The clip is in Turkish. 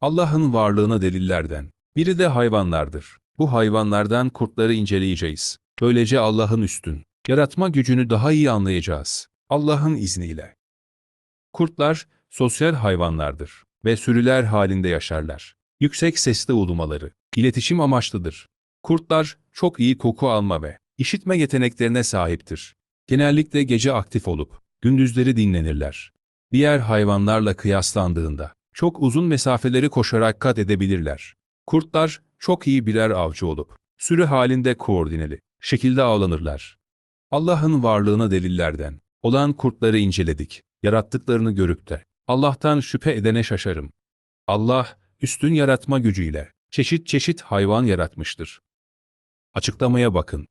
Allah'ın varlığına delillerden. Biri de hayvanlardır. Bu hayvanlardan kurtları inceleyeceğiz. Böylece Allah'ın üstün, yaratma gücünü daha iyi anlayacağız. Allah'ın izniyle. Kurtlar, sosyal hayvanlardır ve sürüler halinde yaşarlar. Yüksek sesli ulumaları, iletişim amaçlıdır. Kurtlar, çok iyi koku alma ve işitme yeteneklerine sahiptir. Genellikle gece aktif olup, gündüzleri dinlenirler. Diğer hayvanlarla kıyaslandığında, çok uzun mesafeleri koşarak kat edebilirler. Kurtlar, çok iyi birer avcı olup, sürü halinde koordineli, şekilde avlanırlar. Allah'ın varlığına delillerden olan kurtları inceledik. Yarattıklarını görüp de Allah'tan şüphe edene şaşarım. Allah, üstün yaratma gücüyle çeşit çeşit hayvan yaratmıştır. Açıklamaya bakın.